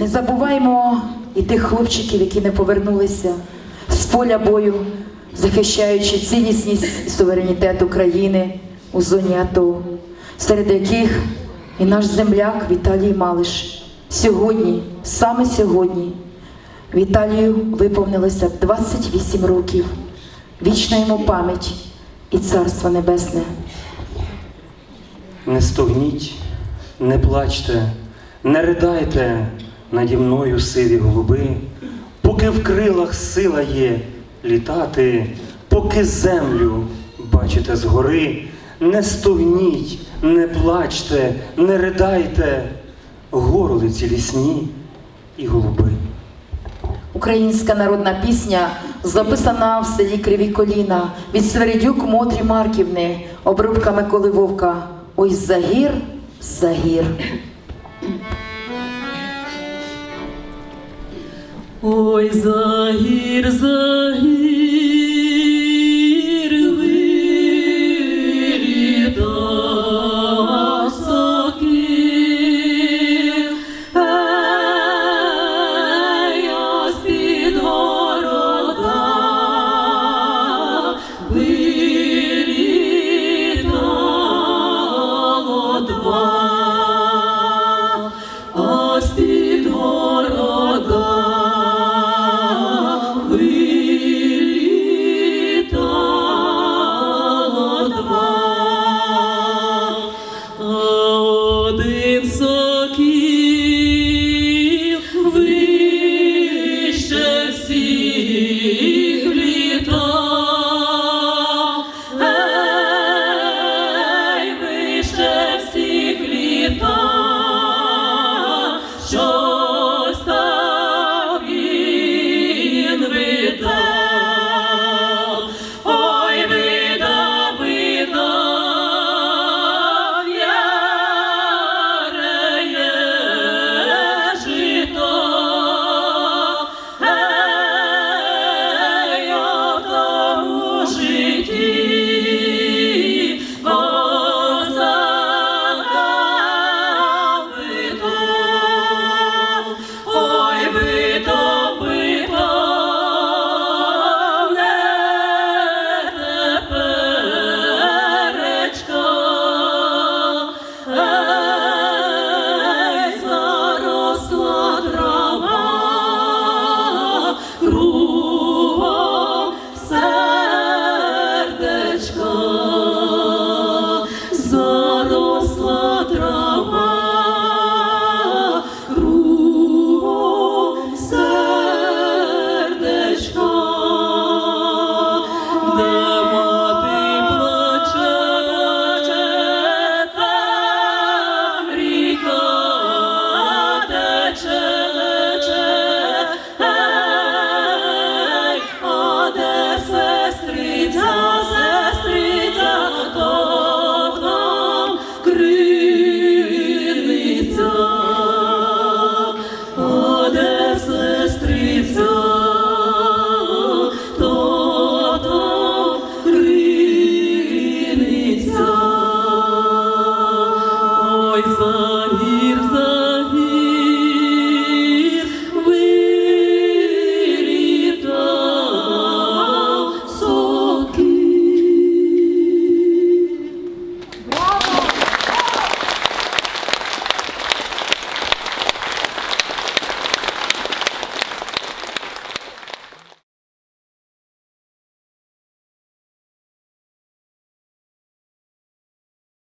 Не забуваймо і тих хлопчиків, які не повернулися з поля бою, захищаючи цілісність і суверенітет України у зоні АТО, серед яких і наш земляк Віталій Малиш. Сьогодні, саме сьогодні, Віталію виповнилося 28 років. Вічна йому пам'ять і царство небесне. Не стогніть, не плачте, не ридайте наді мною сиві голуби, поки в крилах сила є літати, поки землю бачите згори, не стогніть, не плачте, не ридайте, горлиці лісні і голуби. Українська народна пісня записана в селі Криві Коліна від Свередюк Мотрі Марківни, обробка Миколи Вовка. Ой, загір, загір. Ой, загір, загір. show.